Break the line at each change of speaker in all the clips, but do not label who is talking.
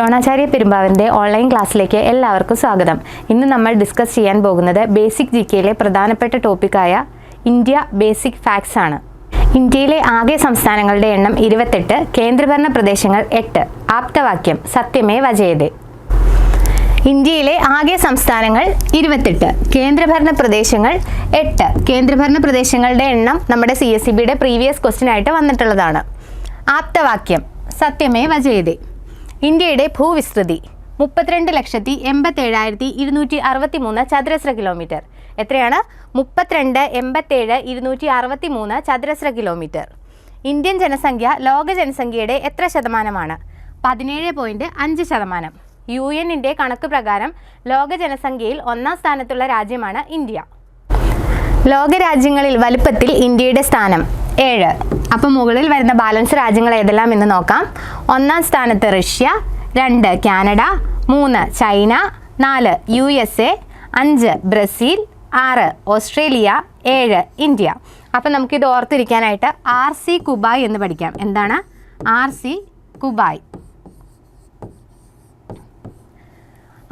Dronacharya പെരുമ്പാവിന്റെ online ക്ലാസ്സിലേക്ക് എല്ലാവർക്കും സ്വാഗതം. ഇന്ന് നമ്മൾ ഡിസ്കസ് ചെയ്യാൻ പോകുന്നത് ബേസിക് ജി കെയിലെ പ്രധാനപ്പെട്ട ടോപ്പിക്കായ ഇന്ത്യ ബേസിക് ഫാക്ട്സ് ആണ്. ഇന്ത്യയിലെ ആകെ സംസ്ഥാനങ്ങളുടെ എണ്ണം ഇരുപത്തെട്ട് കേന്ദ്രഭരണ പ്രദേശങ്ങൾ എട്ട്. ആപ്തവാക്യം സത്യമേ വജയതേ ഇന്ത്യയിലെ ആകെ സംസ്ഥാനങ്ങൾ ഇരുപത്തെട്ട് കേന്ദ്രഭരണ പ്രദേശങ്ങൾ എട്ട്. കേന്ദ്രഭരണ പ്രദേശങ്ങളുടെ എണ്ണം നമ്മുടെ സി എസ് സി ബിയുടെ പ്രീവിയസ് ക്വസ്റ്റ്യൻ ആയിട്ട് വന്നിട്ടുള്ളതാണ്. ആപ്തവാക്യം സത്യമേ വജയതേ ഇന്ത്യയുടെ ഭൂവിസ്തൃതി. മുപ്പത്തിരണ്ട് ലക്ഷത്തി എൺപത്തേഴായിരത്തി ഇരുന്നൂറ്റി അറുപത്തി മൂന്ന് ചതുരശ്ര കിലോമീറ്റർ. എത്രയാണ്? മുപ്പത്തിരണ്ട് എൺപത്തേഴ് ഇരുന്നൂറ്റി അറുപത്തി മൂന്ന് ചതുരശ്ര കിലോമീറ്റർ. ഇന്ത്യൻ ജനസംഖ്യ ലോക ജനസംഖ്യയുടെ എത്ര ശതമാനമാണ്? പതിനേഴ് പോയിന്റ് അഞ്ച് ശതമാനം. യു എന്നിന്റെ കണക്ക് പ്രകാരം ലോക ജനസംഖ്യയിൽ ഒന്നാം സ്ഥാനത്തുള്ള രാജ്യമാണ് ഇന്ത്യ. ലോകരാജ്യങ്ങളിൽ വലുപ്പത്തിൽ ഇന്ത്യയുടെ സ്ഥാനം ഏഴ്. അപ്പം മുകളിൽ വരുന്ന ബാലൻസ് രാജ്യങ്ങൾ ഏതെല്ലാം എന്ന് നോക്കാം. ഒന്നാം സ്ഥാനത്ത് റഷ്യ രണ്ട് കാനഡ മൂന്ന് ചൈന നാല് യു എസ് എ അഞ്ച് ബ്രസീൽ ആറ് ഓസ്ട്രേലിയ ഏഴ് ഇന്ത്യ. അപ്പം നമുക്കിത് ഓർത്തിരിക്കാനായിട്ട് ആർ സി കുബായ് എന്ന് പഠിക്കാം. എന്താണ്? R C കുബായ്.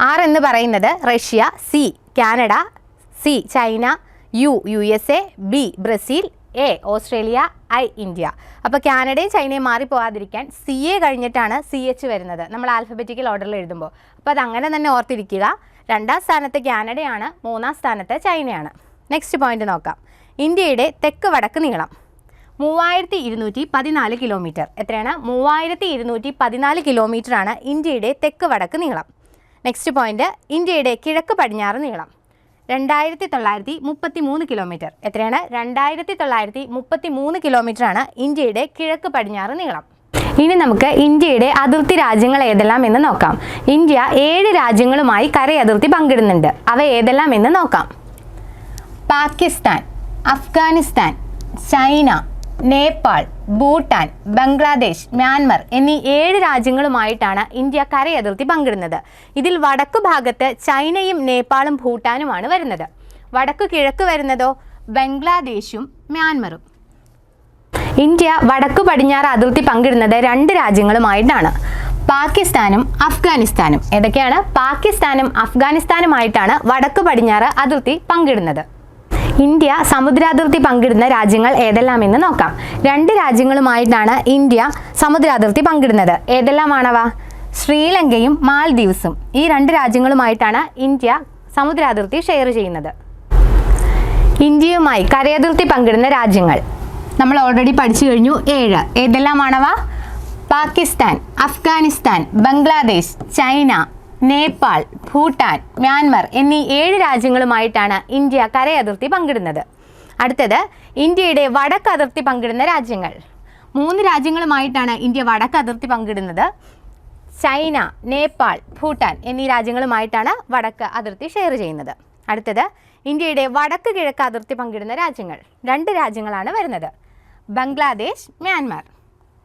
ആർ എന്ന് പറയുന്നത് Russia C Canada C China U U S A B Brazil A Australia I India. അപ്പോൾ കാനഡയും ചൈനയും മാറിപ്പോകാതിരിക്കാൻ സി എ കഴിഞ്ഞിട്ടാണ് സി എച്ച് വരുന്നത്. നമ്മൾ ആൽഫബറ്റിക്കൽ ഓർഡറിൽ എഴുതുമ്പോൾ. അപ്പോൾ അതങ്ങനെ തന്നെ ഓർത്തിരിക്കുക. രണ്ടാം സ്ഥാനത്ത് കാനഡയാണ് മൂന്നാം സ്ഥാനത്ത് ചൈനയാണ്. നെക്സ്റ്റ് പോയിന്റ് നോക്കാം. ഇന്ത്യയുടെ തെക്ക് വടക്ക് നീളം. മൂവായിരത്തി ഇരുന്നൂറ്റി പതിനാല് കിലോമീറ്റർ എത്രയാണ്? മൂവായിരത്തി ഇരുന്നൂറ്റി പതിനാല് കിലോമീറ്ററാണ് ഇന്ത്യയുടെ തെക്ക് വടക്ക് നീളം. നെക്സ്റ്റ് പോയിന്റ് ഇന്ത്യയുടെ കിഴക്ക് പടിഞ്ഞാറ് നീളം. രണ്ടായിരത്തി തൊള്ളായിരത്തി മുപ്പത്തി മൂന്ന് കിലോമീറ്റർ. എത്രയാണ്? രണ്ടായിരത്തി തൊള്ളായിരത്തി മുപ്പത്തി മൂന്ന് കിലോമീറ്ററാണ് ഇന്ത്യയുടെ കിഴക്ക് പടിഞ്ഞാറ് നീളം. ഇനി നമുക്ക് ഇന്ത്യയുടെ അതിർത്തി രാജ്യങ്ങൾ ഏതെല്ലാം എന്ന് നോക്കാം. ഇന്ത്യ ഏഴ് രാജ്യങ്ങളുമായി കരയതിർത്തി പങ്കിടുന്നുണ്ട്. അവ ഏതെല്ലാം എന്ന് നോക്കാം. പാകിസ്ഥാൻ അഫ്ഗാനിസ്ഥാൻ ചൈന നേപ്പാൾ ഭൂട്ടാൻ ബംഗ്ലാദേശ് മ്യാൻമർ എന്നീ ഏഴ് രാജ്യങ്ങളുമായിട്ടാണ് ഇന്ത്യ കരയതിർത്തി പങ്കിടുന്നത്. ഇതിൽ വടക്കു ഭാഗത്ത് ചൈനയും നേപ്പാളും ഭൂട്ടാനുമാണ് വരുന്നത്. വടക്കു കിഴക്ക് വരുന്നതോ ബംഗ്ലാദേശും മ്യാൻമറും. ഇന്ത്യ വടക്കു പടിഞ്ഞാറ് അതിർത്തി പങ്കിടുന്നത് രണ്ട് രാജ്യങ്ങളുമായിട്ടാണ്. പാകിസ്ഥാനും അഫ്ഗാനിസ്ഥാനും. ഏതൊക്കെയാണ്? പാകിസ്ഥാനും അഫ്ഗാനിസ്ഥാനുമായിട്ടാണ് വടക്കു പടിഞ്ഞാറ് അതിർത്തി പങ്കിടുന്നത്. ഇന്ത്യ സമുദ്രാതിർത്തി പങ്കിടുന്ന രാജ്യങ്ങൾ ഏതെല്ലാം എന്ന് നോക്കാം. രണ്ട് രാജ്യങ്ങളുമായിട്ടാണ് ഇന്ത്യ സമുദ്രാതിർത്തി പങ്കിടുന്നത്. ഏതെല്ലാമാണവ? ശ്രീലങ്കയും മാൽദ്വീപ്സും. ഈ രണ്ട് രാജ്യങ്ങളുമായിട്ടാണ് ഇന്ത്യ സമുദ്രാതിർത്തി ഷെയർ ചെയ്യുന്നത്. ഇന്ത്യയുമായി കരയതിർത്തി പങ്കിടുന്ന രാജ്യങ്ങൾ. നമ്മൾ ഓൾറെഡി പഠിച്ചു കഴിഞ്ഞു. ഏഴ്. ഏതെല്ലാമാണവ? പാകിസ്ഥാൻ അഫ്ഗാനിസ്ഥാൻ ബംഗ്ലാദേശ് ചൈന നേപ്പാൾ ഭൂട്ടാൻ മ്യാൻമർ എന്നീ ഏഴ് രാജ്യങ്ങളുമായിട്ടാണ് ഇന്ത്യ കരയതിർത്തി പങ്കിടുന്നത്. അടുത്തത് ഇന്ത്യയുടെ വടക്ക് അതിർത്തി പങ്കിടുന്ന രാജ്യങ്ങൾ. മൂന്ന് രാജ്യങ്ങളുമായിട്ടാണ് ഇന്ത്യ വടക്ക് അതിർത്തി പങ്കിടുന്നത്. ചൈന നേപ്പാൾ ഭൂട്ടാൻ എന്നീ രാജ്യങ്ങളുമായിട്ടാണ് വടക്ക് അതിർത്തി ഷെയർ ചെയ്യുന്നത്. അടുത്തത് ഇന്ത്യയുടെ വടക്ക് കിഴക്ക് അതിർത്തി പങ്കിടുന്ന രാജ്യങ്ങൾ. രണ്ട് രാജ്യങ്ങളാണ് വരുന്നത്. ബംഗ്ലാദേശ് മ്യാൻമാർ.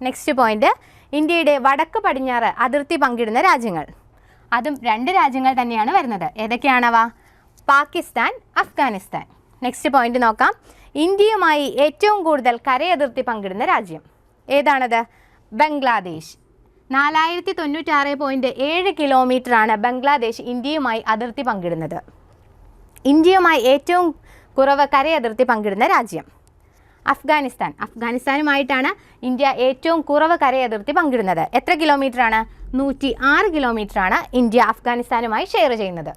നെക്സ്റ്റ് പോയിന്റ് ഇന്ത്യയുടെ വടക്ക് പടിഞ്ഞാറ് അതിർത്തി പങ്കിടുന്ന രാജ്യങ്ങൾ. അതും രണ്ട് രാജ്യങ്ങൾ തന്നെയാണ് വരുന്നത്. ഏതൊക്കെയാണവ? പാകിസ്ഥാൻ അഫ്ഗാനിസ്ഥാൻ. നെക്സ്റ്റ് പോയിന്റ് നോക്കാം. ഇന്ത്യയുമായി ഏറ്റവും കൂടുതൽ കരയതിർത്തി പങ്കിടുന്ന രാജ്യം. ഏതാണത്? ബംഗ്ലാദേശ്. നാലായിരത്തി തൊണ്ണൂറ്റാറ് പോയിന്റ് ഏഴ് കിലോമീറ്ററാണ് ബംഗ്ലാദേശ് ഇന്ത്യയുമായി അതിർത്തി പങ്കിടുന്നത്. ഇന്ത്യയുമായി ഏറ്റവും കുറവ് കരയതിർത്തി പങ്കിടുന്ന രാജ്യം. അഫ്ഗാനിസ്ഥാൻ. അഫ്ഗാനിസ്ഥാനുമായിട്ടാണ് ഇന്ത്യ ഏറ്റവും കുറവ് കരയതിർത്തി പങ്കിടുന്നത്. എത്ര കിലോമീറ്ററാണ്? നൂറ്റി ആറ് കിലോമീറ്ററാണ് ഇന്ത്യ അഫ്ഗാനിസ്ഥാനുമായി ഷെയർ ചെയ്യുന്നത്.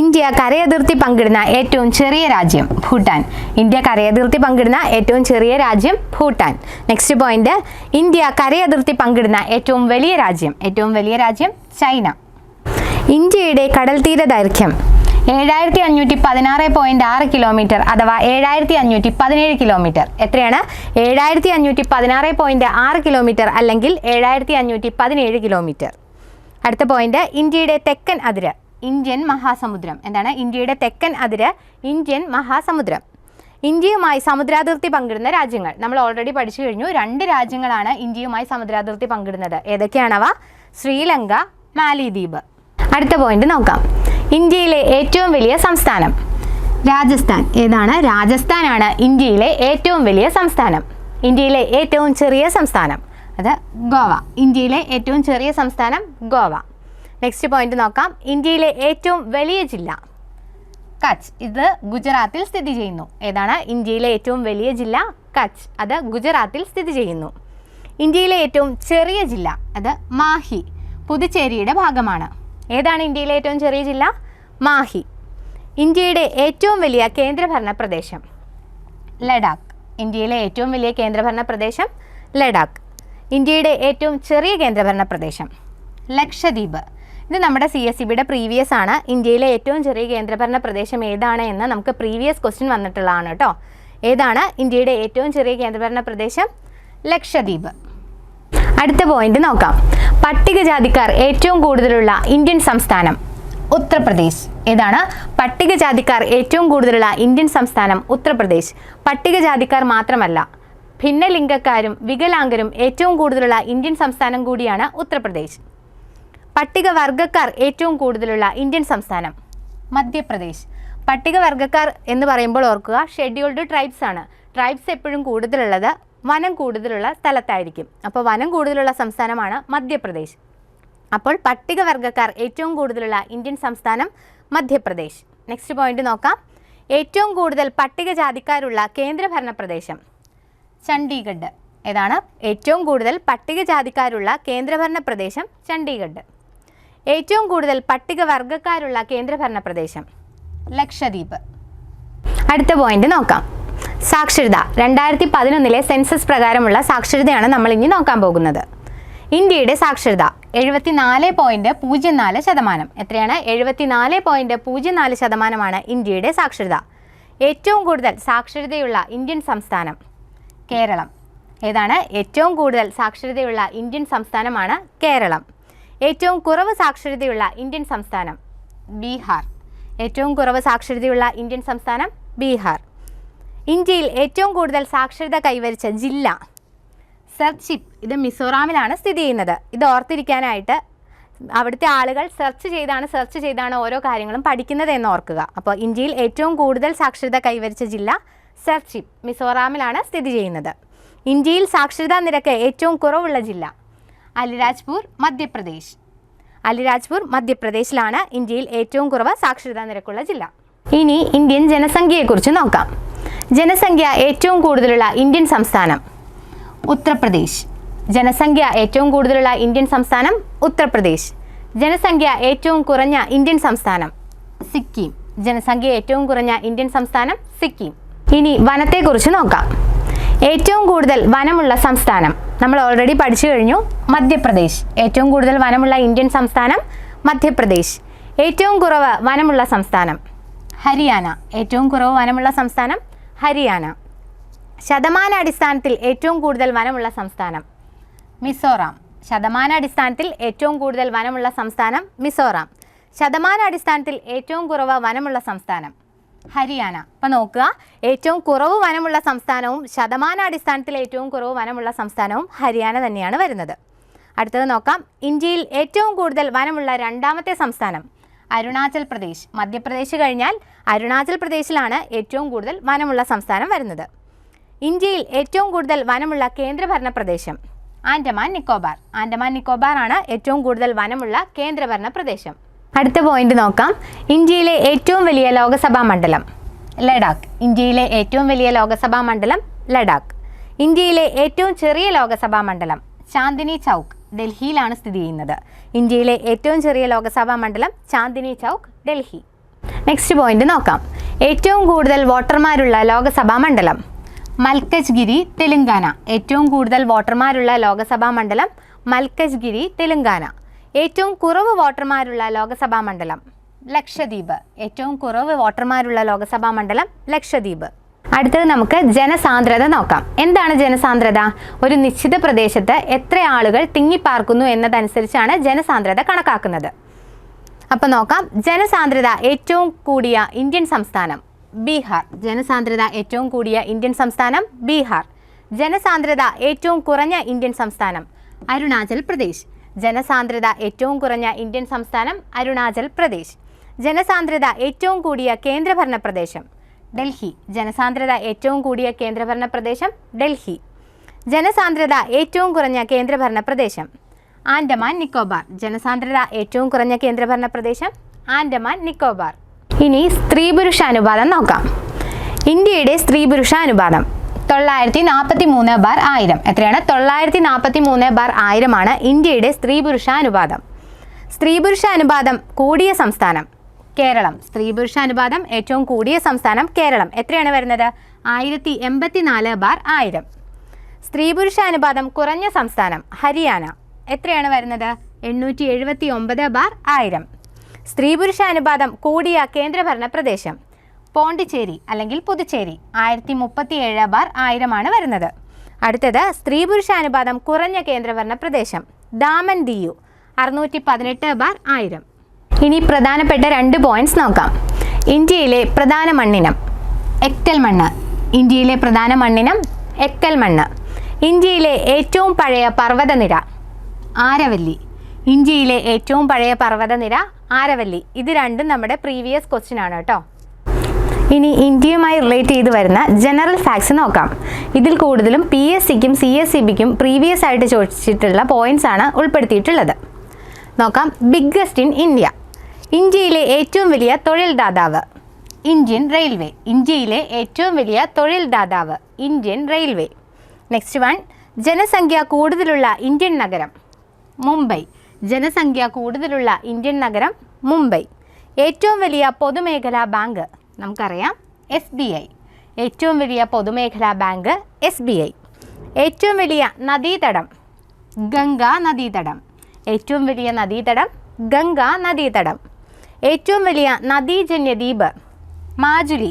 ഇന്ത്യ കരയതിർത്തി പങ്കിടുന്ന ഏറ്റവും ചെറിയ രാജ്യം ഭൂട്ടാൻ. ഇന്ത്യ കരയതിർത്തി പങ്കിടുന്ന ഏറ്റവും ചെറിയ രാജ്യം ഭൂട്ടാൻ. നെക്സ്റ്റ് പോയിന്റ് ഇന്ത്യ കരയതിർത്തി പങ്കിടുന്ന ഏറ്റവും വലിയ രാജ്യം. ഏറ്റവും വലിയ രാജ്യം ചൈന. ഇന്ത്യയുടെ കടൽ തീര ദൈർഘ്യം ഏഴായിരത്തി അഞ്ഞൂറ്റി പതിനാറ് പോയിന്റ് ആറ് കിലോമീറ്റർ അഥവാ ഏഴായിരത്തി അഞ്ഞൂറ്റി പതിനേഴ് കിലോമീറ്റർ എത്രയാണ്? ഏഴായിരത്തി അഞ്ഞൂറ്റി പതിനാറ് പോയിന്റ് ആറ് കിലോമീറ്റർ അല്ലെങ്കിൽ ഏഴായിരത്തി അഞ്ഞൂറ്റി പതിനേഴ് കിലോമീറ്റർ അടുത്ത പോയിന്റ് ഇന്ത്യയുടെ തെക്കൻ അതിര് ഇന്ത്യൻ മഹാസമുദ്രം. എന്താണ്? ഇന്ത്യയുടെ തെക്കൻ അതിര് ഇന്ത്യൻ മഹാസമുദ്രം. ഇന്ത്യയുമായി സമുദ്രാതിർത്തി പങ്കിടുന്ന രാജ്യങ്ങൾ. നമ്മൾ ഓൾറെഡി പഠിച്ചു കഴിഞ്ഞു. രണ്ട് രാജ്യങ്ങളാണ് ഇന്ത്യയുമായി സമുദ്രാതിർത്തി പങ്കിടുന്നത്. ഏതൊക്കെയാണവ? ശ്രീലങ്ക മാലിദ്വീപ്. അടുത്ത പോയിന്റ് നോക്കാം. ഇന്ത്യയിലെ ഏറ്റവും വലിയ സംസ്ഥാനം. രാജസ്ഥാൻ. ഏതാണ്? രാജസ്ഥാനാണ് ഇന്ത്യയിലെ ഏറ്റവും വലിയ സംസ്ഥാനം. ഇന്ത്യയിലെ ഏറ്റവും ചെറിയ സംസ്ഥാനം. അത് ഗോവ. ഇന്ത്യയിലെ ഏറ്റവും ചെറിയ സംസ്ഥാനം ഗോവ. നെക്സ്റ്റ് പോയിന്റ് നോക്കാം. ഇന്ത്യയിലെ ഏറ്റവും വലിയ ജില്ല. കച്ച്. ഇത് ഗുജറാത്തിൽ സ്ഥിതി ചെയ്യുന്നു. ഏതാണ്? ഇന്ത്യയിലെ ഏറ്റവും വലിയ ജില്ല കച്ച്. അത് ഗുജറാത്തിൽ സ്ഥിതി ചെയ്യുന്നു. ഇന്ത്യയിലെ ഏറ്റവും ചെറിയ ജില്ല. അത് മാഹി. പുതുച്ചേരിയുടെ ഭാഗമാണ്. ഏതാണ് ഇന്ത്യയിലെ ഏറ്റവും ചെറിയ ജില്ല? മാഹി. ഇന്ത്യയുടെ ഏറ്റവും വലിയ കേന്ദ്രഭരണ പ്രദേശം ലഡാക്ക്. ഇന്ത്യയിലെ ഏറ്റവും വലിയ കേന്ദ്രഭരണ പ്രദേശം ലഡാക്ക്. ഇന്ത്യയുടെ ഏറ്റവും ചെറിയ കേന്ദ്രഭരണ പ്രദേശം ലക്ഷദ്വീപ്. ഇത് നമ്മുടെ സി എസ് സി ബിയുടെ പ്രീവിയസ് ആണ്. ഇന്ത്യയിലെ ഏറ്റവും ചെറിയ കേന്ദ്രഭരണ പ്രദേശം ഏതാണ് എന്ന് നമുക്ക് പ്രീവിയസ് ക്വസ്റ്റ്യൻ വന്നിട്ടുള്ളതാണ് കേട്ടോ. ഏതാണ് ഇന്ത്യയുടെ ഏറ്റവും ചെറിയ കേന്ദ്രഭരണ പ്രദേശം? ലക്ഷദ്വീപ്. അടുത്ത പോയിന്റ് നോക്കാം. പട്ടികജാതിക്കാർ ഏറ്റവും കൂടുതലുള്ള ഇന്ത്യൻ സംസ്ഥാനം ഉത്തർപ്രദേശ്. ഏതാണ്? പട്ടികജാതിക്കാർ ഏറ്റവും കൂടുതലുള്ള ഇന്ത്യൻ സംസ്ഥാനം ഉത്തർപ്രദേശ്. പട്ടികജാതിക്കാർ മാത്രമല്ല ഭിന്നലിംഗക്കാരും വികലാംഗരും ഏറ്റവും കൂടുതലുള്ള ഇന്ത്യൻ സംസ്ഥാനം കൂടിയാണ് ഉത്തർപ്രദേശ്. പട്ടികവർഗക്കാർ ഏറ്റവും കൂടുതലുള്ള ഇന്ത്യൻ സംസ്ഥാനം മധ്യപ്രദേശ്. പട്ടികവർഗക്കാർ എന്ന് പറയുമ്പോൾ ഓർക്കുക ഷെഡ്യൂൾഡ് ട്രൈബ്സ് ആണ്. ട്രൈബ്സ് എപ്പോഴും കൂടുതലുള്ളത് വനം കൂടുതലുള്ള സ്ഥലത്തായിരിക്കും. അപ്പോൾ വനം കൂടുതലുള്ള സംസ്ഥാനമാണ് മധ്യപ്രദേശ്. അപ്പോൾ പട്ടികവർഗക്കാർ ഏറ്റവും കൂടുതലുള്ള ഇന്ത്യൻ സംസ്ഥാനം മധ്യപ്രദേശ്. നെക്സ്റ്റ് പോയിന്റ് നോക്കാം. ഏറ്റവും കൂടുതൽ പട്ടികജാതിക്കാരുള്ള കേന്ദ്രഭരണ പ്രദേശം ചണ്ഡീഗഡ്. ഏതാണ്? ഏറ്റവും കൂടുതൽ പട്ടികജാതിക്കാരുള്ള കേന്ദ്രഭരണ പ്രദേശം ചണ്ഡീഗഡ്. ഏറ്റവും കൂടുതൽ പട്ടികവർഗക്കാരുള്ള കേന്ദ്രഭരണ പ്രദേശം ലക്ഷദ്വീപ്. അടുത്ത പോയിന്റ് നോക്കാം. സാക്ഷരത. രണ്ടായിരത്തി പതിനൊന്നിലെ സെൻസസ് പ്രകാരമുള്ള സാക്ഷരതയാണ് നമ്മൾ ഇനി നോക്കാൻ പോകുന്നത്. ഇന്ത്യയുടെ സാക്ഷരത എഴുപത്തിനാല് പോയിന്റ് പൂജ്യം നാല് ശതമാനം. എത്രയാണ്? എഴുപത്തിനാല് പോയിന്റ് പൂജ്യം നാല് ശതമാനമാണ് ഇന്ത്യയുടെ സാക്ഷരത. ഏറ്റവും കൂടുതൽ സാക്ഷരതയുള്ള ഇന്ത്യൻ സംസ്ഥാനം കേരളം. ഏതാണ്? ഏറ്റവും കൂടുതൽ സാക്ഷരതയുള്ള ഇന്ത്യൻ സംസ്ഥാനമാണ് കേരളം. ഏറ്റവും കുറവ് സാക്ഷരതയുള്ള ഇന്ത്യൻ സംസ്ഥാനം ബീഹാർ. ഏറ്റവും കുറവ് സാക്ഷരതയുള്ള ഇന്ത്യൻ സംസ്ഥാനം ബീഹാർ. ഇന്ത്യയിൽ ഏറ്റവും കൂടുതൽ സാക്ഷരത കൈവരിച്ച ജില്ല? സെർച്ചിപ്പ് ഇത് മിസോറാമിലാണ് സ്ഥിതി ചെയ്യുന്നത്. ഇത് ഓർത്തിരിക്കാനായിട്ട് അവിടുത്തെ ആളുകൾ സെർച്ച് ചെയ്താണ് സെർച്ച് ചെയ്താണ് ഓരോ കാര്യങ്ങളും പഠിക്കുന്നത് എന്ന് ഓർക്കുക. അപ്പോൾ ഇന്ത്യയിൽ ഏറ്റവും കൂടുതൽ സാക്ഷരത കൈവരിച്ച ജില്ല സെർച്ചിപ്പ് മിസോറാമിലാണ് സ്ഥിതി ചെയ്യുന്നത്. ഇന്ത്യയിൽ സാക്ഷരതാ നിരക്ക് ഏറ്റവും കുറവുള്ള ജില്ല? അലിരാജ്പൂർ മധ്യപ്രദേശ്. അലിരാജ്പൂർ മധ്യപ്രദേശിലാണ് ഇന്ത്യയിൽ ഏറ്റവും കുറവ് സാക്ഷരതാ നിരക്കുള്ള ജില്ല. ഇനി ഇന്ത്യൻ ജനസംഖ്യയെക്കുറിച്ച് നോക്കാം. ജനസംഖ്യ ഏറ്റവും കൂടുതലുള്ള ഇന്ത്യൻ സംസ്ഥാനം ഉത്തർപ്രദേശ്. ജനസംഖ്യ ഏറ്റവും കൂടുതലുള്ള ഇന്ത്യൻ സംസ്ഥാനം ഉത്തർപ്രദേശ്. ജനസംഖ്യ ഏറ്റവും കുറഞ്ഞ ഇന്ത്യൻ സംസ്ഥാനം സിക്കിം. ജനസംഖ്യ ഏറ്റവും കുറഞ്ഞ ഇന്ത്യൻ സംസ്ഥാനം സിക്കിം. ഇനി വനത്തെക്കുറിച്ച് നോക്കാം. ഏറ്റവും കൂടുതൽ വനമുള്ള സംസ്ഥാനം. നമ്മൾ ഓൾറെഡി പഠിച്ചു കഴിഞ്ഞു. മധ്യപ്രദേശ്. ഏറ്റവും കൂടുതൽ വനമുള്ള ഇന്ത്യൻ സംസ്ഥാനം മധ്യപ്രദേശ്. ഏറ്റവും കുറവ് വനമുള്ള സംസ്ഥാനം ഹരിയാന. ഏറ്റവും കുറവ് വനമുള്ള സംസ്ഥാനം ഹരിയാന. ശതമാനാടിസ്ഥാനത്തിൽ ഏറ്റവും കൂടുതൽ വനമുള്ള സംസ്ഥാനം മിസോറാം. ശതമാനാടിസ്ഥാനത്തിൽ ഏറ്റവും കൂടുതൽ വനമുള്ള സംസ്ഥാനം മിസോറാം. ശതമാനാടിസ്ഥാനത്തിൽ ഏറ്റവും കുറവ് വനമുള്ള സംസ്ഥാനം ഹരിയാന. അപ്പം നോക്കുക ഏറ്റവും കുറവ് വനമുള്ള സംസ്ഥാനവും ശതമാനാടിസ്ഥാനത്തിൽ ഏറ്റവും കുറവ് വനമുള്ള സംസ്ഥാനവും ഹരിയാന തന്നെയാണ് വരുന്നത്. അടുത്തത് നോക്കാം ഇന്ത്യയിൽ ഏറ്റവും കൂടുതൽ വനമുള്ള രണ്ടാമത്തെ സംസ്ഥാനം അരുണാചൽ പ്രദേശ്. മധ്യപ്രദേശ് കഴിഞ്ഞാൽ അരുണാചൽ പ്രദേശിലാണ് ഏറ്റവും കൂടുതൽ വനമുള്ള സംസ്ഥാനം വരുന്നത്. ഇന്ത്യയിൽ ഏറ്റവും കൂടുതൽ വനമുള്ള കേന്ദ്രഭരണ പ്രദേശം ആൻഡമാൻ നിക്കോബാർ. ആൻഡമാൻ നിക്കോബാർ ആണ് ഏറ്റവും കൂടുതൽ വനമുള്ള കേന്ദ്രഭരണ പ്രദേശം. അടുത്ത പോയിന്റ് നോക്കാം. ഇന്ത്യയിലെ ഏറ്റവും വലിയ ലോകസഭാ മണ്ഡലം ലഡാക്ക്. ഇന്ത്യയിലെ ഏറ്റവും വലിയ ലോകസഭാ മണ്ഡലം ലഡാക്ക്. ഇന്ത്യയിലെ ഏറ്റവും ചെറിയ ലോകസഭാ മണ്ഡലം ചാന്ദിനി ചൗക്ക്. ഡൽഹിയിലാണ് സ്ഥിതി ചെയ്യുന്നത്. ഇന്ത്യയിലെ ഏറ്റവും ചെറിയ ലോകസഭാ മണ്ഡലം ചാന്ദിനി ചൗക്ക് ഡൽഹി. നെക്സ്റ്റ് പോയിന്റ് നോക്കാം. ഏറ്റവും കൂടുതൽ വോട്ടർമാരുള്ള ലോകസഭാ മണ്ഡലം. മൽക്കജ്ഗിരി തെലുങ്കാന. ഏറ്റവും കൂടുതൽ വോട്ടർമാരുള്ള ലോകസഭാ മണ്ഡലം മൽക്കജ്ഗിരി തെലുങ്കാന. ഏറ്റവും കുറവ് വോട്ടർമാരുള്ള ലോകസഭാ മണ്ഡലം ലക്ഷദ്വീപ്. ഏറ്റവും കുറവ് വോട്ടർമാരുള്ള ലോകസഭാ മണ്ഡലം ലക്ഷദ്വീപ്. അടുത്തത് നമുക്ക് ജനസാന്ദ്രത നോക്കാം. എന്താണ് ജനസാന്ദ്രത? ഒരു നിശ്ചിത പ്രദേശത്ത് എത്ര ആളുകൾ തിങ്ങിപ്പാർക്കുന്നു എന്നതനുസരിച്ചാണ് ജനസാന്ദ്രത കണക്കാക്കുന്നത്. അപ്പോൾ നോക്കാം. ജനസാന്ദ്രത ഏറ്റവും കൂടിയ ഇന്ത്യൻ സംസ്ഥാനം ബീഹാർ. ജനസാന്ദ്രത ഏറ്റവും കൂടിയ ഇന്ത്യൻ സംസ്ഥാനം ബീഹാർ. ജനസാന്ദ്രത ഏറ്റവും കുറഞ്ഞ ഇന്ത്യൻ സംസ്ഥാനം അരുണാചൽ പ്രദേശ്. ജനസാന്ദ്രത ഏറ്റവും കുറഞ്ഞ ഇന്ത്യൻ സംസ്ഥാനം അരുണാചൽ പ്രദേശ്. ജനസാന്ദ്രത ഏറ്റവും കൂടിയ കേന്ദ്രഭരണ പ്രദേശം ഡൽഹി. ജനസാന്ദ്രത ഏറ്റവും കൂടിയ കേന്ദ്രഭരണ പ്രദേശം ഡൽഹി. ജനസാന്ദ്രത ഏറ്റവും കുറഞ്ഞ കേന്ദ്രഭരണ പ്രദേശം ആൻഡമാൻ നിക്കോബാർ. ജനസാന്ദ്രത ഏറ്റവും കുറഞ്ഞ കേന്ദ്രഭരണ പ്രദേശം ആൻഡമാൻ നിക്കോബാർ. ഇനി സ്ത്രീ പുരുഷ അനുപാതം നോക്കാം. ഇന്ത്യയുടെ സ്ത്രീ പുരുഷ അനുപാതം തൊള്ളായിരത്തി നാൽപ്പത്തി മൂന്ന് ബാർ ആയിരം. എത്രയാണ്? തൊള്ളായിരത്തി നാൽപ്പത്തി മൂന്ന് ബാർ ആയിരമാണ് ഇന്ത്യയുടെ സ്ത്രീ പുരുഷ അനുപാതം. സ്ത്രീ പുരുഷ അനുപാതം കൂടിയ സംസ്ഥാനം കേരളം. സ്ത്രീ പുരുഷ അനുപാതം ഏറ്റവും കൂടിയ സംസ്ഥാനം കേരളം. എത്രയാണ് വരുന്നത്? ആയിരത്തി എൺപത്തി നാല് ബാർ ആയിരം. സ്ത്രീ പുരുഷ അനുപാതം കുറഞ്ഞ സംസ്ഥാനം ഹരിയാന. എത്രയാണ് വരുന്നത്? എണ്ണൂറ്റി എഴുപത്തി ഒമ്പത് ബാർ ആയിരം. സ്ത്രീ പുരുഷ അനുപാതം കൂടിയ കേന്ദ്രഭരണ പ്രദേശം പോണ്ടിച്ചേരി അല്ലെങ്കിൽ പുതുച്ചേരി. ആയിരത്തി മുപ്പത്തി ഏഴ് ബാർ ആയിരമാണ് വരുന്നത്. അടുത്തത് സ്ത്രീ പുരുഷ അനുപാതം കുറഞ്ഞ കേന്ദ്രഭരണ പ്രദേശം ദാമൻ ദിയു. അറുന്നൂറ്റി പതിനെട്ട് ബാർ ആയിരം. ഇനി പ്രധാനപ്പെട്ട രണ്ട് പോയിന്റ്സ് നോക്കാം. ഇന്ത്യയിലെ പ്രധാന മണ്ണിനം. എക്കൽ മണ്ണ്. ഇന്ത്യയിലെ പ്രധാന മണ്ണിനം എക്കൽ മണ്ണ്. ഇന്ത്യയിലെ ഏറ്റവും പഴയ പർവതനിര ആരവല്ലി. ഇന്ത്യയിലെ ഏറ്റവും പഴയ പർവതനിര ആരവല്ലി. ഇത് രണ്ടും നമ്മുടെ പ്രീവിയസ് ക്വസ്റ്റ്യൻ ആണ് കേട്ടോ. ഇനി ഇന്ത്യയുമായി റിലേറ്റ് ചെയ്ത് വരുന്ന ജനറൽ ഫാക്ട്സ് നോക്കാം. ഇതിൽ കൂടുതലും പി എസ് സിക്കും സി എസ് സി ബിക്കും പ്രീവിയസ് ആയിട്ട് ചോദിച്ചിട്ടുള്ള പോയിന്റ്സ് ആണ് ഉൾപ്പെടുത്തിയിട്ടുള്ളത്. നോക്കാം. ബിഗ്ഗസ്റ്റ് ഇൻ ഇന്ത്യ ഇന്ത്യയിലെ ഏറ്റവും വലിയ തൊഴിൽ ദാതാവ്. Indian railway. ഇന്ത്യയിലെ ഏറ്റവും വലിയ തൊഴിൽ ദാതാവ്. Indian railway. നെക്സ്റ്റ് വൺ ജനസംഖ്യ കൂടുതലുള്ള ഇന്ത്യൻ നഗരം. മുംബൈ. ജനസംഖ്യ കൂടുതലുള്ള ഇന്ത്യൻ നഗരം മുംബൈ. ഏറ്റവും വലിയ പൊതുമേഖലാ ബാങ്ക് നമുക്കറിയാം എസ് ബി ഐ. ഏറ്റവും വലിയ പൊതുമേഖലാ ബാങ്ക് എസ് ബി ഐ. ഏറ്റവും വലിയ നദീതടം ഗംഗാ നദീതടം. ഏറ്റവും വലിയ നദീതടം ഗംഗാ നദീതടം. ഏറ്റവും വലിയ നദീജന്യ ദ്വീപ് മാജുലി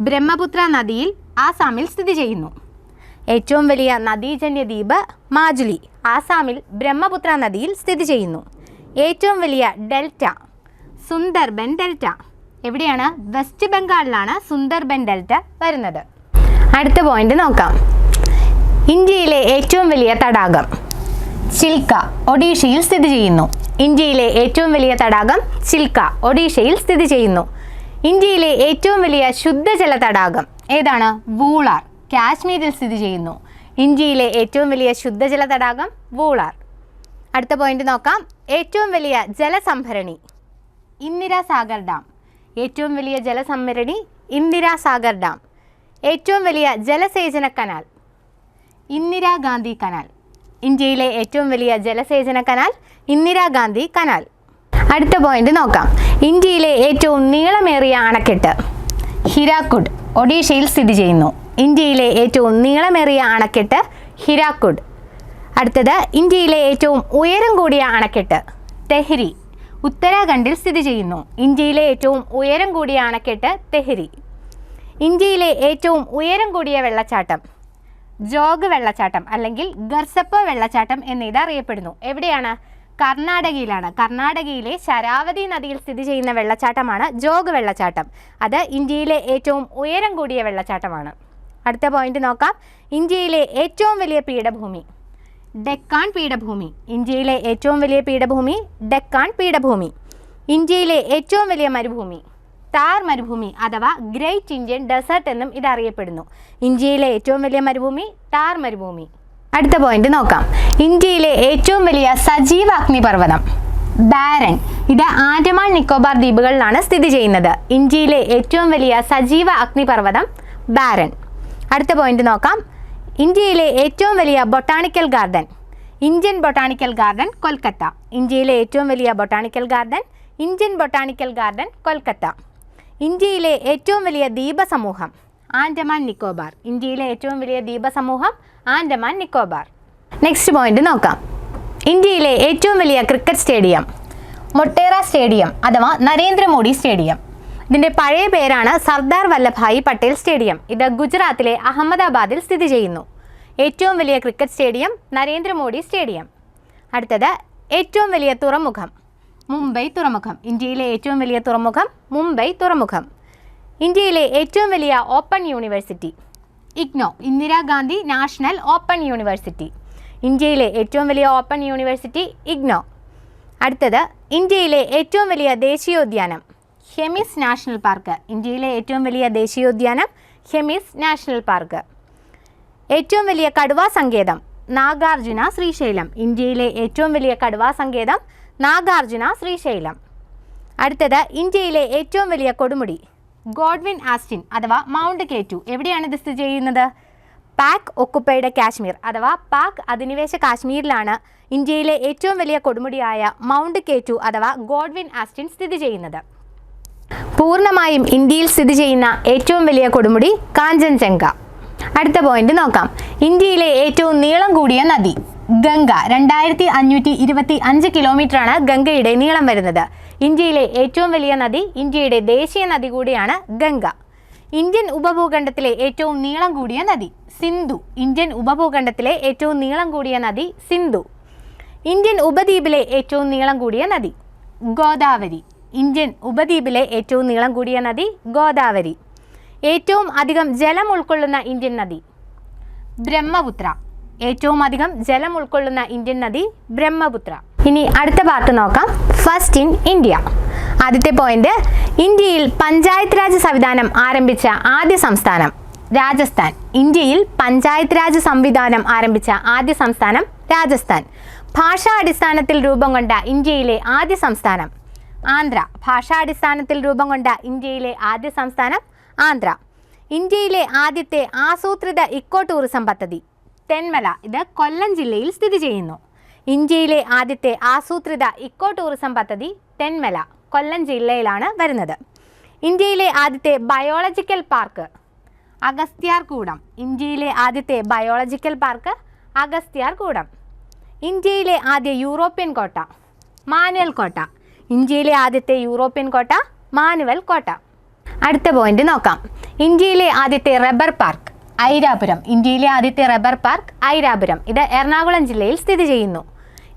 ബ്രഹ്മപുത്ര നദിയിൽ ആസാമിൽ സ്ഥിതി ചെയ്യുന്നു. ഏറ്റവും വലിയ നദീജന്യ ദ്വീപ് മാജുലി ആസാമിൽ ബ്രഹ്മപുത്ര നദിയിൽ സ്ഥിതി ചെയ്യുന്നു. ഏറ്റവും വലിയ ഡെൽറ്റ സുന്ദർബൻ ഡെൽറ്റ എവിടെയാണ്? വെസ്റ്റ് ബംഗാളിലാണ് സുന്ദർബൻ ഡെൽറ്റ വരുന്നത്. അടുത്ത പോയിന്റ് നോക്കാം. ഇന്ത്യയിലെ ഏറ്റവും വലിയ തടാകം ചിൽക്ക ഒഡീഷയിൽ സ്ഥിതി ചെയ്യുന്നു. ഇന്ത്യയിലെ ഏറ്റവും വലിയ തടാകം ചിൽക്ക ഒഡീഷയിൽ സ്ഥിതി ചെയ്യുന്നു. ഇന്ത്യയിലെ ഏറ്റവും വലിയ ശുദ്ധജല തടാകം ഏതാണ്? വൂളാർ കാശ്മീരിൽ സ്ഥിതി ചെയ്യുന്നു. ഇന്ത്യയിലെ ഏറ്റവും വലിയ ശുദ്ധജല തടാകം വൂളാർ. അടുത്ത പോയിന്റ് നോക്കാം. ഏറ്റവും വലിയ ജലസംഭരണി ഇന്ദിരാസാഗർ ഡാം. ഏറ്റവും വലിയ ജലസംഭരണി ഇന്ദിരാസാഗർ ഡാം. ഏറ്റവും വലിയ ജലസേചന കനാൽ ഇന്ദിരാഗാന്ധി കനാൽ. ഇന്ത്യയിലെ ഏറ്റവും വലിയ ജലസേചന കനാൽ ഇന്ദിരാഗാന്ധി കനാൽ. അടുത്ത പോയിന്റ് നോക്കാം. ഇന്ത്യയിലെ ഏറ്റവും നീളമേറിയ അണക്കെട്ട് ഹിരാക്കുഡ് ഒഡീഷയിൽ സ്ഥിതി ചെയ്യുന്നു. ഇന്ത്യയിലെ ഏറ്റവും നീളമേറിയ അണക്കെട്ട് ഹിരാക്കുഡ്. അടുത്തത് ഇന്ത്യയിലെ ഏറ്റവും ഉയരം കൂടിയ അണക്കെട്ട് തെഹ്രി. ഉത്തരാഖണ്ഡിൽ സ്ഥിതി ചെയ്യുന്നു. ഇന്ത്യയിലെ ഏറ്റവും ഉയരം കൂടിയ അണക്കെട്ട് തെഹ്രി. ഇന്ത്യയിലെ ഏറ്റവും ഉയരം കൂടിയ വെള്ളച്ചാട്ടം ജോഗ് വെള്ളച്ചാട്ടം അല്ലെങ്കിൽ ഗർസപ്പ വെള്ളച്ചാട്ടം എന്നിത് അറിയപ്പെടുന്നു. എവിടെയാണ്? കർണാടകയിലാണ്. കർണാടകയിലെ ശരാവതി നദിയിൽ സ്ഥിതി ചെയ്യുന്ന വെള്ളച്ചാട്ടമാണ് ജോഗ് വെള്ളച്ചാട്ടം. അത് ഇന്ത്യയിലെ ഏറ്റവും ഉയരം കൂടിയ വെള്ളച്ചാട്ടമാണ്. അടുത്ത പോയിന്റ് നോക്കാം. ഇന്ത്യയിലെ ഏറ്റവും വലിയ പീഠഭൂമി. ഡെക്കാൻ പീഠഭൂമി. ഇന്ത്യയിലെ ഏറ്റവും വലിയ പീഠഭൂമി ഡെക്കാൻ പീഠഭൂമി. ഇന്ത്യയിലെ ഏറ്റവും വലിയ മരുഭൂമി. താർ മരുഭൂമി അഥവാ ഗ്രേറ്റ് ഇന്ത്യൻ ഡെസേർട്ട് എന്നും ഇത് അറിയപ്പെടുന്നു. ഇന്ത്യയിലെ ഏറ്റവും വലിയ മരുഭൂമി താർ മരുഭൂമി. അടുത്ത പോയിന്റ് നോക്കാം. ഇന്ത്യയിലെ ഏറ്റവും വലിയ സജീവ അഗ്നിപർവതം ബാരൻ. ഇത് ആൻഡമാൻ നിക്കോബാർ ദ്വീപുകളിലാണ് സ്ഥിതി ചെയ്യുന്നത്. ഇന്ത്യയിലെ ഏറ്റവും വലിയ സജീവ അഗ്നിപർവതം ബാരൻ. അടുത്ത പോയിന്റ് നോക്കാം. ഇന്ത്യയിലെ ഏറ്റവും വലിയ botanical garden Indian botanical garden Kolkata. ഇന്ത്യയിലെ ഏറ്റവും വലിയ botanical garden Indian botanical garden Kolkata. ഇന്ത്യയിലെ ഏറ്റവും വലിയ ദ്വീപസമൂഹം ആൻഡമാൻ നിക്കോബാർ. ഇന്ത്യയിലെ ഏറ്റവും വലിയ ദ്വീപസമൂഹം ആൻഡമാൻ നിക്കോബാർ. നെക്സ്റ്റ് പോയിന്റ് നോക്കാം. ഇന്ത്യയിലെ ഏറ്റവും വലിയ ക്രിക്കറ്റ് സ്റ്റേഡിയം മൊട്ടേറ സ്റ്റേഡിയം അഥവാ നരേന്ദ്രമോദി സ്റ്റേഡിയം. ഇതിന്റെ പഴയ പേരാണ് സർദാർ വല്ലഭായി പട്ടേൽ സ്റ്റേഡിയം. ഇത് ഗുജറാത്തിലെ അഹമ്മദാബാദിൽ സ്ഥിതി ചെയ്യുന്നു. ഏറ്റവും വലിയ ക്രിക്കറ്റ് സ്റ്റേഡിയം നരേന്ദ്രമോദി സ്റ്റേഡിയം. അടുത്തത് ഏറ്റവും വലിയ തുറമുഖം മുംബൈ തുറമുഖം ഇന്ത്യയിലെ ഏറ്റവും വലിയ തുറമുഖം മുംബൈ തുറമുഖം. ഇന്ത്യയിലെ ഏറ്റവും വലിയ open university IGNOU Indira Gandhi national open university. ഇന്ത്യയിലെ ഏറ്റവും വലിയ ഓപ്പൺ യൂണിവേഴ്സിറ്റി ഇഗ്നോ. അടുത്തത് ഇന്ത്യയിലെ ഏറ്റവും വലിയ ദേശീയോദ്യാനം ഹെമിസ് നാഷണൽ പാർക്ക്. ഇന്ത്യയിലെ ഏറ്റവും വലിയ ദേശീയോദ്യാനം ഹെമിസ് നാഷണൽ പാർക്ക്. ഏറ്റവും വലിയ കടുവാ സങ്കേതം നാഗാർജുന ശ്രീശൈലം. ഇന്ത്യയിലെ ഏറ്റവും വലിയ കടുവാ സങ്കേതം നാഗാർജുന ശ്രീശൈലം. അടുത്തത് ഇന്ത്യയിലെ ഏറ്റവും വലിയ കൊടുമുടി ഗോഡ്വിൻ ആസ്റ്റിൻ അഥവാ മൗണ്ട് കേറ്റു എവിടെയാണ് ഇത് സ്ഥിതി ചെയ്യുന്നത്? പാക് ഒക്കുപ്പൈഡ് കാശ്മീർ അഥവാ പാക് അധിനിവേശ കാശ്മീരിലാണ് ഇന്ത്യയിലെ ഏറ്റവും വലിയ കൊടുമുടിയായ മൗണ്ട് കേറ്റു അഥവാ ഗോഡ്വിൻ ആസ്റ്റിൻ സ്ഥിതി ചെയ്യുന്നത്. പൂർണമായും ഇന്ത്യയിൽ സ്ഥിതി ചെയ്യുന്ന ഏറ്റവും വലിയ കൊടുമുടി കാഞ്ചൻജംഗ. അടുത്ത പോയിന്റ് നോക്കാം. ഇന്ത്യയിലെ ഏറ്റവും നീളം കൂടിയ നദി. ഗംഗ രണ്ടായിരത്തി അഞ്ഞൂറ്റി ഇരുപത്തി അഞ്ച് കിലോമീറ്ററാണ് ഗംഗയുടെ നീളം വരുന്നത്. ഇന്ത്യയിലെ ഏറ്റവും വലിയ നദി ഇന്ത്യയുടെ ദേശീയ നദി കൂടിയാണ് ഗംഗ. ഇന്ത്യൻ ഉപഭൂഖണ്ഡത്തിലെ ഏറ്റവും നീളം കൂടിയ നദി സിന്ധു. ഇന്ത്യൻ ഉപഭൂഖണ്ഡത്തിലെ ഏറ്റവും നീളം കൂടിയ നദി സിന്ധു. ഇന്ത്യൻ ഉപദ്വീപിലെ ഏറ്റവും നീളം കൂടിയ നദി ഗോദാവരി. ഇന്ത്യൻ ഉപദ്വീപിലെ ഏറ്റവും നീളം കൂടിയ നദി ഗോദാവരി. ഏറ്റവും അധികം ജലം ഉൾക്കൊള്ളുന്ന ഇന്ത്യൻ നദി ബ്രഹ്മപുത്ര. ഏറ്റവും അധികം ജലം ഉൾക്കൊള്ളുന്ന ഇന്ത്യൻ നദി ബ്രഹ്മപുത്ര. ഇനി അടുത്ത പാർട്ട് നോക്കാം. ഫസ്റ്റ് ഇൻ ഇന്ത്യ ആദ്യത്തെ പോയിന്റ് ഇന്ത്യയിൽ പഞ്ചായത്ത് രാജ് സംവിധാനം ആരംഭിച്ച ആദ്യ സംസ്ഥാനം രാജസ്ഥാൻ. ഇന്ത്യയിൽ പഞ്ചായത്ത് രാജ് സംവിധാനം ആരംഭിച്ച ആദ്യ സംസ്ഥാനം രാജസ്ഥാൻ. ഭാഷാ അടിസ്ഥാനത്തിൽ രൂപം കൊണ്ട ഇന്ത്യയിലെ ആദ്യ സംസ്ഥാനം ആന്ധ്ര. ഭാഷാടിസ്ഥാനത്തിൽ രൂപം കൊണ്ട ഇന്ത്യയിലെ ആദ്യ സംസ്ഥാനം ആന്ധ്ര. ഇന്ത്യയിലെ ആദ്യത്തെ ആസൂത്രിത ഇക്കോ ടൂറിസം പദ്ധതി തെന്മല ഇത് കൊല്ലം ജില്ലയിൽ സ്ഥിതി ചെയ്യുന്നു. ഇന്ത്യയിലെ ആദ്യത്തെ ആസൂത്രിത ഇക്കോ ടൂറിസം പദ്ധതി തെന്മല കൊല്ലം ജില്ലയിലാണ് വരുന്നത്. ഇന്ത്യയിലെ ആദ്യത്തെ ബയോളജിക്കൽ പാർക്ക് അഗസ്ത്യാർകൂടം. ഇന്ത്യയിലെ ആദ്യത്തെ ബയോളജിക്കൽ പാർക്ക് അഗസ്ത്യാർകൂടം. ഇന്ത്യയിലെ ആദ്യ യൂറോപ്യൻ കോട്ട മാനുവൽ കോട്ട. ഇന്ത്യയിലെ ആദ്യത്തെ യൂറോപ്യൻ കോട്ട മാനുവൽ കോട്ട. അടുത്ത പോയിന്റ് നോക്കാം. ഇന്ത്യയിലെ ആദ്യത്തെ റബ്ബർ പാർക്ക് ഐരാപുരം ഇന്ത്യയിലെ ആദ്യത്തെ റബ്ബർ പാർക്ക് ഐരാപുരം. ഇത് എറണാകുളം ജില്ലയിൽ സ്ഥിതി ചെയ്യുന്നു.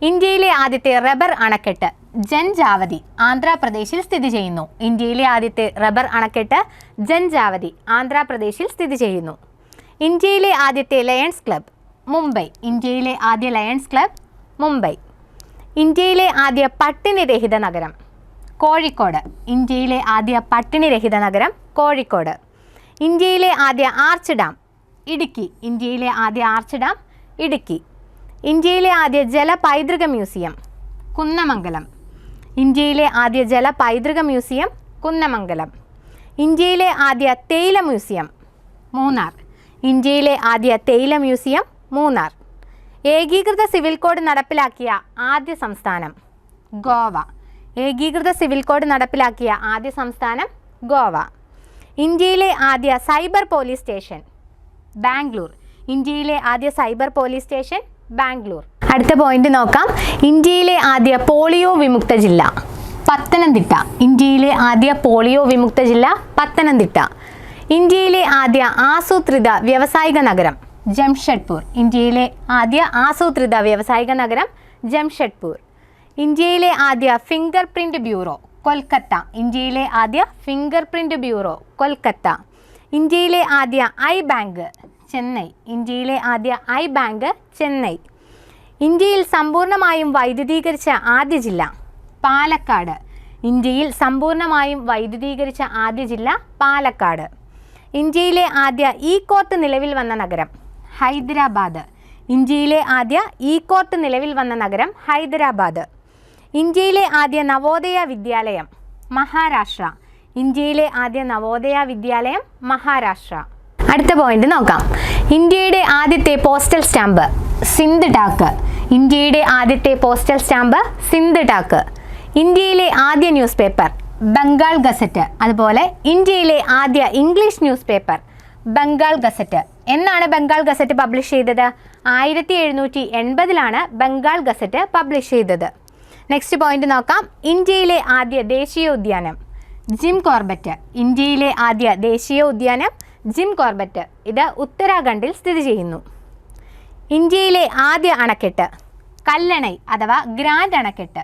ഇന്ത്യയിലെ ആദ്യത്തെ റബ്ബർ അണക്കെട്ട് ജൻജാവതി ആന്ധ്രാപ്രദേശിൽ സ്ഥിതി ചെയ്യുന്നു. ഇന്ത്യയിലെ ആദ്യത്തെ റബ്ബർ അണക്കെട്ട് ജൻജാവതി ആന്ധ്രാപ്രദേശിൽ സ്ഥിതി ചെയ്യുന്നു. ഇന്ത്യയിലെ ആദ്യത്തെ ലയൺസ് ക്ലബ് മുംബൈ. ഇന്ത്യയിലെ ആദ്യ ലയൺസ് ക്ലബ് മുംബൈ. ഇന്ത്യയിലെ ആദ്യ പട്ടിണിരഹിത നഗരം കോഴിക്കോട്. ഇന്ത്യയിലെ ആദ്യ പട്ടിണിരഹിത നഗരം കോഴിക്കോട്. ഇന്ത്യയിലെ ആദ്യ ആർച്ച് ഡാം ഇടുക്കി ഇന്ത്യയിലെ ആദ്യ ആർച്ച് ഡാം ഇടുക്കി. ഇന്ത്യയിലെ ആദ്യ ജല പൈതൃക മ്യൂസിയം കുന്നമംഗലം. ഇന്ത്യയിലെ ആദ്യ ജല പൈതൃക മ്യൂസിയം കുന്നമംഗലം. ഇന്ത്യയിലെ ആദ്യ തേയില മ്യൂസിയം മൂന്നാർ. ഇന്ത്യയിലെ ആദ്യ തേയില മ്യൂസിയം മൂന്നാർ. ഏകീകൃത സിവിൽ കോഡ് നടപ്പിലാക്കിയ ആദ്യ സംസ്ഥാനം ഗോവ. ഏകീകൃത സിവിൽ കോഡ് നടപ്പിലാക്കിയ ആദ്യ സംസ്ഥാനം ഗോവ. ഇന്ത്യയിലെ ആദ്യ സൈബർ പോലീസ് സ്റ്റേഷൻ ബാംഗ്ലൂർ ഇന്ത്യയിലെ ആദ്യ സൈബർ പോലീസ് സ്റ്റേഷൻ ബാംഗ്ലൂർ. അടുത്ത പോയിന്റ് നോക്കാം. ഇന്ത്യയിലെ ആദ്യ പോളിയോ വിമുക്ത ജില്ല പത്തനംതിട്ട. ഇന്ത്യയിലെ ആദ്യ പോളിയോ വിമുക്ത ജില്ല പത്തനംതിട്ട. ഇന്ത്യയിലെ ആദ്യ ആസൂത്രിത വ്യാവസായിക നഗരം ജംഷഡ്പൂർ. ഇന്ത്യയിലെ ആദ്യ ആസൂത്രിത വ്യാവസായിക നഗരം ജംഷഡ്പൂർ. ഇന്ത്യയിലെ ആദ്യ ഫിംഗർ പ്രിന്റ് ബ്യൂറോ കൊൽക്കത്ത. ഇന്ത്യയിലെ ആദ്യ ഫിംഗർ പ്രിന്റ് ബ്യൂറോ കൊൽക്കത്ത. ഇന്ത്യയിലെ ആദ്യ ഐ ബാങ്ക് ചെന്നൈ ഇന്ത്യയിലെ ആദ്യ ഐ ബാങ്ക് ചെന്നൈ. ഇന്ത്യയിൽ സമ്പൂർണമായും വൈദ്യുതീകരിച്ച ആദ്യ ജില്ല പാലക്കാട്. ഇന്ത്യയിൽ സമ്പൂർണമായും വൈദ്യുതീകരിച്ച ആദ്യ ജില്ല പാലക്കാട്. ഇന്ത്യയിലെ ആദ്യ ഇ കോർട്ട് നിലവിൽ വന്ന നഗരം ഹൈദരാബാദ്. ഇന്ത്യയിലെ ആദ്യ ഇ കോർട്ട് നിലവിൽ വന്ന നഗരം ഹൈദരാബാദ്. ഇന്ത്യയിലെ ആദ്യ നവോദയ വിദ്യാലയം മഹാരാഷ്ട്ര. ഇന്ത്യയിലെ ആദ്യ നവോദയ വിദ്യാലയം മഹാരാഷ്ട്ര. അടുത്ത പോയിന്റ് നോക്കാം. ഇന്ത്യയുടെ ആദ്യത്തെ പോസ്റ്റൽ സ്റ്റാമ്പ് സിന്ധ് ടാക്ക് ഇന്ത്യയുടെ ആദ്യത്തെ പോസ്റ്റൽ സ്റ്റാമ്പ് സിന്ധ് ടാക്ക് ഇന്ത്യയിലെ ആദ്യ ന്യൂസ് പേപ്പർ ബംഗാൾ ഗസറ്റ്. അതുപോലെ ഇന്ത്യയിലെ ആദ്യ English newspaper Bengal gazette. എന്നാണ് ബംഗാൾ ഗസറ്റ് പബ്ലിഷ് ചെയ്തത്? ആയിരത്തി എഴുന്നൂറ്റി എൺപതിലാണ് ബംഗാൾ ഗസറ്റ് പബ്ലിഷ് ചെയ്തത്. നെക്സ്റ്റ് പോയിന്റ് നോക്കാം. ഇന്ത്യയിലെ ആദ്യ ദേശീയ ഉദ്യാനം ജിം കോർബറ്റ്. ഇന്ത്യയിലെ ആദ്യ ദേശീയ ഉദ്യാനം ജിം കോർബറ്റ് ഇത് ഉത്തരാഖണ്ഡിൽ സ്ഥിതി ചെയ്യുന്നു. ഇന്ത്യയിലെ ആദ്യ അണക്കെട്ട് കല്ലണൈ അഥവാ ഗ്രാൻഡ് അണക്കെട്ട്.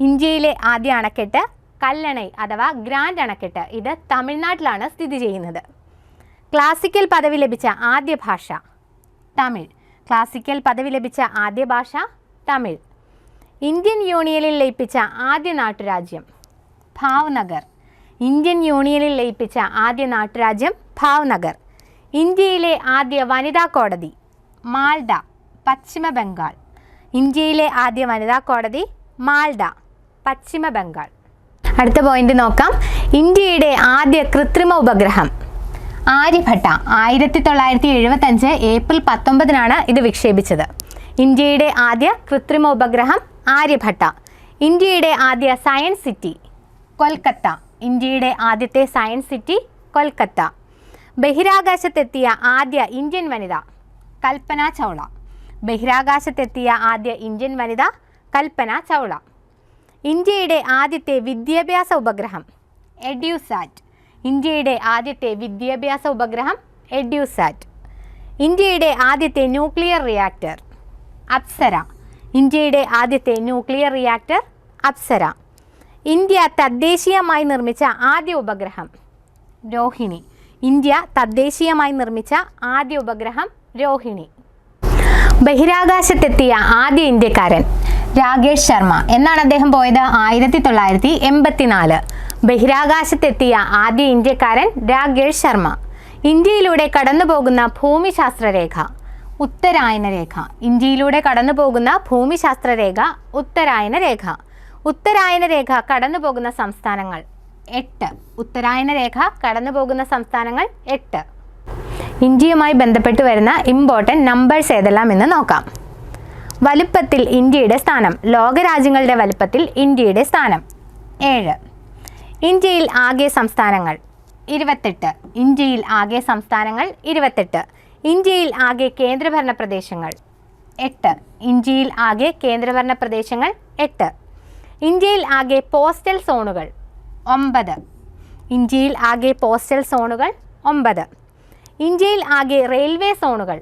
ഇന്ത്യയിലെ ആദ്യ അണക്കെട്ട് കല്ലണൈ അഥവാ ഗ്രാൻഡ് അണക്കെട്ട്. ഇത് തമിഴ്നാട്ടിലാണ് സ്ഥിതി ചെയ്യുന്നത്. ക്ലാസിക്കൽ പദവി ലഭിച്ച ആദ്യ ഭാഷ തമിഴ്. ക്ലാസിക്കൽ പദവി ലഭിച്ച ആദ്യ ഭാഷ തമിഴ്. ഇന്ത്യൻ യൂണിയനിൽ ലയിപ്പിച്ച ആദ്യ നാട്ടുരാജ്യം ഭാവ്നഗർ. ഇന്ത്യൻ യൂണിയനിൽ ലയിപ്പിച്ച ആദ്യ നാട്ടുരാജ്യം ഭാവ്നഗർ. ഇന്ത്യയിലെ ആദ്യ വനിതാ കോടതി മാൽഡ പശ്ചിമ ബംഗാൾ. ഇന്ത്യയിലെ ആദ്യ വനിതാ കോടതി മാൽഡ പശ്ചിമ ബംഗാൾ. അടുത്ത പോയിന്റ് നോക്കാം. ഇന്ത്യയുടെ ആദ്യ കൃത്രിമ ഉപഗ്രഹം. ആര്യഭട്ട ആയിരത്തി തൊള്ളായിരത്തി എഴുപത്തഞ്ച് ഏപ്രിൽ പത്തൊമ്പതിനാണ് ഇത് വിക്ഷേപിച്ചത്. ഇന്ത്യയുടെ ആദ്യ കൃത്രിമ ഉപഗ്രഹം ആര്യഭട്ട. ഇന്ത്യയുടെ ആദ്യ സയൻസ് സിറ്റി കൊൽക്കത്ത. ഇന്ത്യയുടെ ആദ്യത്തെ സയൻസ് സിറ്റി കൊൽക്കത്ത. ബഹിരാകാശത്തെത്തിയ ആദ്യ ഇന്ത്യൻ വനിത കൽപ്പന ചൗള. ബഹിരാകാശത്തെത്തിയ ആദ്യ ഇന്ത്യൻ വനിത കൽപ്പന ചൗള. ഇന്ത്യയുടെ ആദ്യത്തെ വിദ്യാഭ്യാസ ഉപഗ്രഹം എഡ്യൂസാറ്റ്. ഇന്ത്യയുടെ ആദ്യത്തെ വിദ്യാഭ്യാസ ഉപഗ്രഹം എഡ്യൂസാറ്റ്. ഇന്ത്യയുടെ ആദ്യത്തെ ന്യൂക്ലിയർ റിയാക്ടർ അപ്സര. ഇന്ത്യയുടെ ആദ്യത്തെ ന്യൂക്ലിയർ റിയാക്ടർ അപ്സര. ഇന്ത്യ തദ്ദേശീയമായി നിർമ്മിച്ച ആദ്യ ഉപഗ്രഹം രോഹിണി. ഇന്ത്യ തദ്ദേശീയമായി നിർമ്മിച്ച ആദ്യ ഉപഗ്രഹം രോഹിണി. ബഹിരാകാശത്തെത്തിയ ആദ്യ ഇന്ത്യക്കാരൻ രാകേഷ് ശർമ്മ. എന്നാണ് അദ്ദേഹം പോയത്? ആയിരത്തി തൊള്ളായിരത്തി എൺപത്തിനാല് ബഹിരാകാശത്തെത്തിയ ആദ്യ ഇന്ത്യക്കാരൻ രാകേഷ് ശർമ്മ. ഇന്ത്യയിലൂടെ കടന്നു പോകുന്ന ഭൂമിശാസ്ത്രരേഖ ഉത്തരായന രേഖ ഇന്ത്യയിലൂടെ കടന്നു പോകുന്ന ഭൂമിശാസ്ത്രരേഖ ഉത്തരായന രേഖ ഉത്തരായന രേഖ കടന്നു പോകുന്ന സംസ്ഥാനങ്ങൾ എട്ട്. ഉത്തരായന രേഖ കടന്നു പോകുന്ന സംസ്ഥാനങ്ങൾ എട്ട്. ഇന്ത്യയുമായി ബന്ധപ്പെട്ട് വരുന്ന ഇമ്പോർട്ടന്റ് നമ്പേഴ്സ് ഏതെല്ലാം എന്ന് നോക്കാം. വലുപ്പത്തിൽ ഇന്ത്യയുടെ സ്ഥാനം ലോകരാജ്യങ്ങളുടെ വലുപ്പത്തിൽ ഇന്ത്യയുടെ സ്ഥാനം. ഏഴ്. ഇന്ത്യയിൽ ആകെ സംസ്ഥാനങ്ങൾ ഇരുപത്തെട്ട്. ഇന്ത്യയിൽ ആകെ സംസ്ഥാനങ്ങൾ ഇരുപത്തെട്ട്. ഇന്ത്യയിൽ ആകെ കേന്ദ്രഭരണ പ്രദേശങ്ങൾ എട്ട്. ഇന്ത്യയിൽ ആകെ കേന്ദ്രഭരണ പ്രദേശങ്ങൾ എട്ട്. ഇന്ത്യയിൽ ആകെ പോസ്റ്റൽ സോണുകൾ ഒമ്പത്. ഇന്ത്യയിൽ ആകെ പോസ്റ്റൽ സോണുകൾ ഒമ്പത്. ഇന്ത്യയിൽ ആകെ റെയിൽവേ സോണുകൾ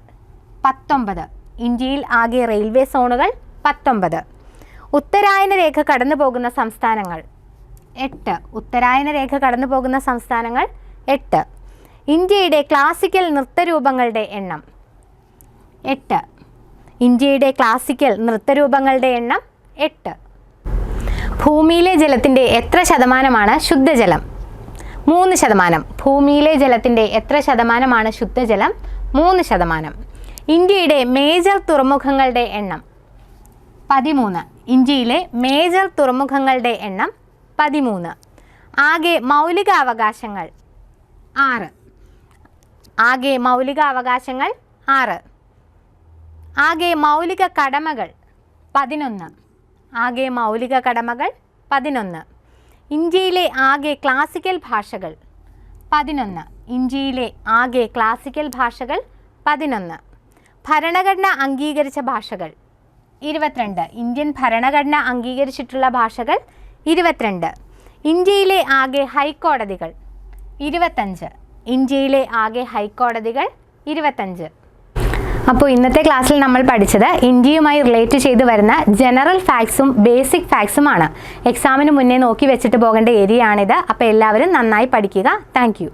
പത്തൊമ്പത്. ഇന്ത്യയിൽ ആകെ റെയിൽവേ സോണുകൾ പത്തൊമ്പത്. ഉത്തരായന രേഖ കടന്നു പോകുന്ന സംസ്ഥാനങ്ങൾ എട്ട്. ഉത്തരായന രേഖ കടന്നു പോകുന്ന സംസ്ഥാനങ്ങൾ എട്ട്. ഇന്ത്യയുടെ ക്ലാസിക്കൽ നൃത്തരൂപങ്ങളുടെ എണ്ണം എട്ട്. ഇന്ത്യയുടെ ക്ലാസിക്കൽ നൃത്തരൂപങ്ങളുടെ എണ്ണം എട്ട്. ഭൂമിയിലെ ജലത്തിന്റെ എത്ര ശതമാനമാണ് ശുദ്ധജലം? മൂന്ന് ശതമാനം. ഭൂമിയിലെ ജലത്തിന്റെ എത്ര ശതമാനമാണ് ശുദ്ധജലം? മൂന്ന് ശതമാനം. ഇന്ത്യയുടെ മേജർ തുറമുഖങ്ങളുടെ എണ്ണം പതിമൂന്ന്. ഇന്ത്യയിലെ മേജർ തുറമുഖങ്ങളുടെ എണ്ണം പതിമൂന്ന്. ആകെ മൗലിക അവകാശങ്ങൾ ആറ്. ആകെ മൗലിക അവകാശങ്ങൾ ആറ്. ആകെ മൗലിക കടമകൾ പതിനൊന്ന്. ആകെ മൗലിക കടമകൾ പതിനൊന്ന്. ഇന്ത്യയിലെ ആകെ ക്ലാസിക്കൽ ഭാഷകൾ പതിനൊന്ന്. ഇന്ത്യയിലെ ആകെ ക്ലാസിക്കൽ ഭാഷകൾ പതിനൊന്ന്. ഭരണഘടന അംഗീകരിച്ച ഭാഷകൾ ഇരുപത്തിരണ്ട്. ഇന്ത്യൻ ഭരണഘടന അംഗീകരിച്ചിട്ടുള്ള ഭാഷകൾ ഇരുപത്തിരണ്ട്. ഇന്ത്യയിലെ ആകെ ഹൈക്കോടതികൾ ഇരുപത്തഞ്ച് ഇന്ത്യയിലെ ആകെ ഹൈക്കോടതികൾ ഇരുപത്തഞ്ച് അപ്പോൾ ഇന്നത്തെ ക്ലാസ്സിൽ നമ്മൾ പഠിച്ചത് ഇന്ത്യയുമായി റിലേറ്റ് ചെയ്ത് വരുന്ന ജനറൽ ഫാക്ട്സും ബേസിക് ഫാക്ട്സുമാണ് എക്സാമിന് മുന്നേ നോക്കി വെച്ചിട്ട് പോകേണ്ട ഏരിയ ആണിത്. അപ്പോൾ എല്ലാവരും നന്നായി പഠിക്കുക. താങ്ക്